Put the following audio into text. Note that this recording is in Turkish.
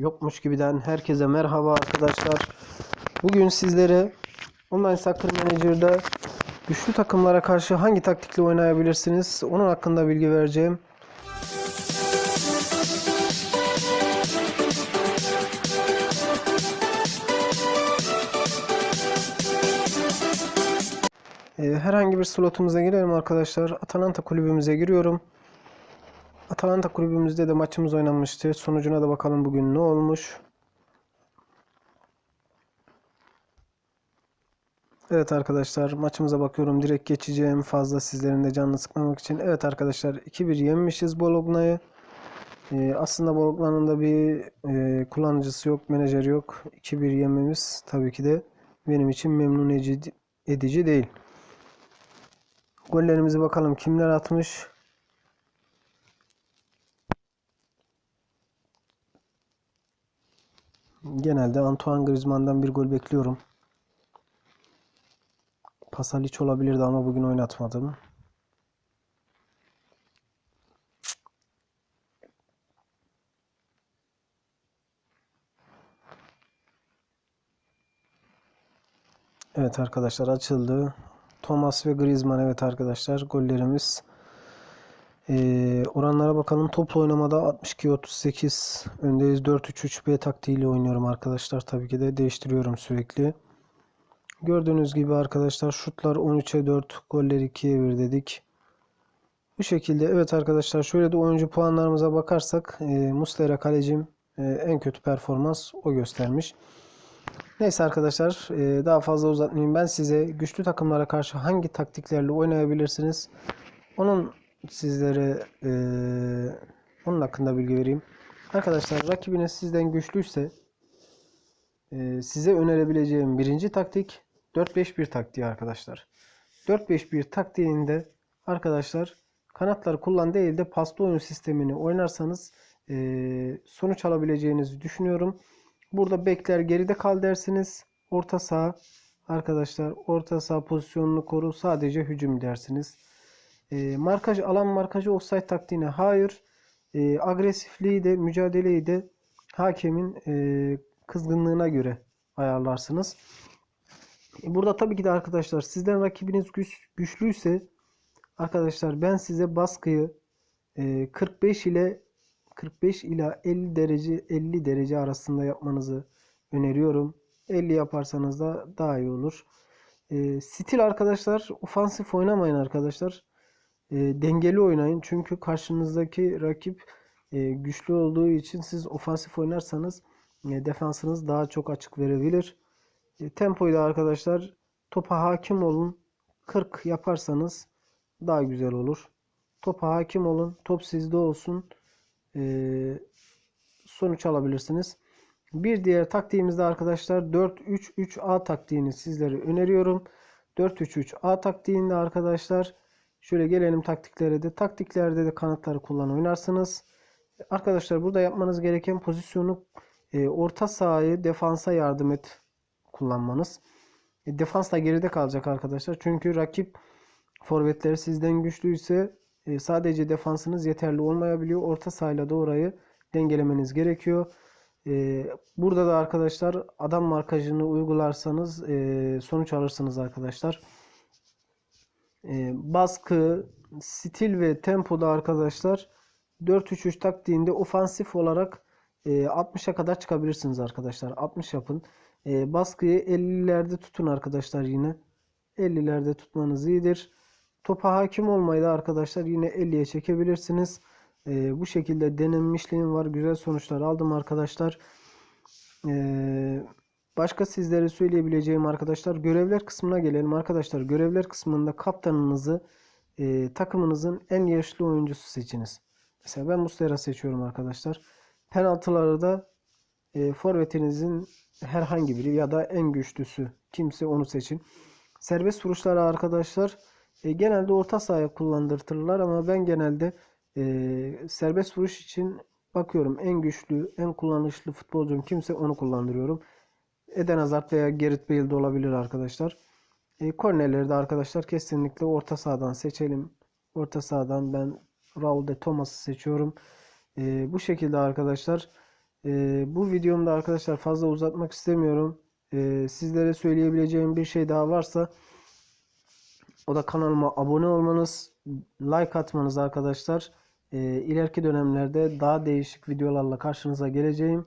Yokmuş gibiden herkese merhaba arkadaşlar. Bugün sizlere Online Soccer Manager'da güçlü takımlara karşı hangi taktikle oynayabilirsiniz onun hakkında bilgi vereceğim. Ee, herhangi bir slotumuza girelim arkadaşlar. Atalanta kulübümüze giriyorum. Atalanta kulübümüzde de maçımız oynanmıştı. Sonucuna da bakalım bugün ne olmuş. Evet arkadaşlar maçımıza bakıyorum. Direkt geçeceğim fazla sizlerin de canını sıkmamak için. Evet arkadaşlar 2-1 yenmişiz Bologna'yı. Ee, aslında Bologna'nın da bir e, kullanıcısı yok, menajeri yok. 2-1 yenmemiz tabii ki de benim için memnun edici, edici değil. Gollerimize bakalım kimler atmış. Genelde Antoine Griezmann'dan bir gol bekliyorum. Pasalic olabilirdi ama bugün oynatmadım. Evet arkadaşlar açıldı. Thomas ve Griezmann evet arkadaşlar gollerimiz. Ee, oranlara bakalım. Toplu oynamada 62-38 öndeyiz. 4-3-3-B taktiğiyle oynuyorum arkadaşlar. Tabii ki de değiştiriyorum sürekli. Gördüğünüz gibi arkadaşlar şutlar 13'e 4, goller 2'ye 1 dedik. Bu şekilde evet arkadaşlar şöyle de oyuncu puanlarımıza bakarsak e, Muslera kalecim e, en kötü performans o göstermiş. Neyse arkadaşlar e, daha fazla uzatmayayım. Ben size güçlü takımlara karşı hangi taktiklerle oynayabilirsiniz? Onun sizlere e, onun hakkında bilgi vereyim. Arkadaşlar rakibiniz sizden güçlüyse e, size önerebileceğim birinci taktik 4-5-1 taktiği arkadaşlar. 4-5-1 taktiğinde arkadaşlar kanatları kullan değil de paslı oyun sistemini oynarsanız e, sonuç alabileceğinizi düşünüyorum. Burada bekler geride kal dersiniz. Orta saha arkadaşlar orta saha pozisyonunu koru sadece hücum dersiniz. E, markaj alan markajı offside taktiğine hayır. E, agresifliği de mücadeleyi de hakemin e, kızgınlığına göre ayarlarsınız. E, Burada tabii ki de arkadaşlar sizden rakibiniz güç, güçlüyse arkadaşlar ben size baskıyı e, 45 ile 45 ila 50 derece 50 derece arasında yapmanızı öneriyorum. 50 yaparsanız da daha iyi olur. E, stil arkadaşlar ofansif oynamayın arkadaşlar. E, dengeli oynayın. Çünkü karşınızdaki rakip e, güçlü olduğu için siz ofansif oynarsanız e, defansınız daha çok açık verebilir. E, tempoyu da arkadaşlar topa hakim olun. 40 yaparsanız daha güzel olur. Topa hakim olun. Top sizde olsun. E, sonuç alabilirsiniz. Bir diğer taktiğimizde arkadaşlar 4-3-3-A taktiğini sizlere öneriyorum. 4-3-3-A taktiğinde arkadaşlar şöyle gelelim taktiklere de. Taktiklerde de kanatları kullan oynarsınız. Arkadaşlar burada yapmanız gereken pozisyonu e, orta sahayı defansa yardım et kullanmanız. E, defans da geride kalacak arkadaşlar. Çünkü rakip forvetleri sizden güçlüyse e, sadece defansınız yeterli olmayabiliyor. Orta sahayla da orayı dengelemeniz gerekiyor. E, burada da arkadaşlar adam markajını uygularsanız e, sonuç alırsınız arkadaşlar. E, baskı, stil ve tempoda arkadaşlar 4-3-3 taktiğinde ofansif olarak e, 60'a kadar çıkabilirsiniz arkadaşlar. 60 yapın. E, baskıyı 50'lerde tutun arkadaşlar yine. 50'lerde tutmanız iyidir. Topa hakim olmayı da arkadaşlar yine 50'ye çekebilirsiniz. E, bu şekilde denenmişliğim var. Güzel sonuçlar aldım arkadaşlar. E, başka sizlere söyleyebileceğim arkadaşlar görevler kısmına gelelim arkadaşlar. Görevler kısmında kaptanınızı e, takımınızın en yaşlı oyuncusu seçiniz. Mesela ben Muslera seçiyorum arkadaşlar. Penaltıları da e, forvetinizin herhangi biri ya da en güçlüsü kimse onu seçin. Serbest vuruşları arkadaşlar e, genelde orta sahaya kullandırtırlar ama ben genelde e, serbest vuruş için bakıyorum en güçlü, en kullanışlı futbolcum kimse onu kullandırıyorum. Eden Hazard veya Gareth Bale de olabilir arkadaşlar. E, kornerleri de arkadaşlar kesinlikle orta sahadan seçelim. Orta sahadan ben Raul de Thomas'ı seçiyorum. E, bu şekilde arkadaşlar Ee, bu videomda arkadaşlar fazla uzatmak istemiyorum. Ee, sizlere söyleyebileceğim bir şey daha varsa o da kanalıma abone olmanız, like atmanız arkadaşlar. Ee, ileriki dönemlerde daha değişik videolarla karşınıza geleceğim.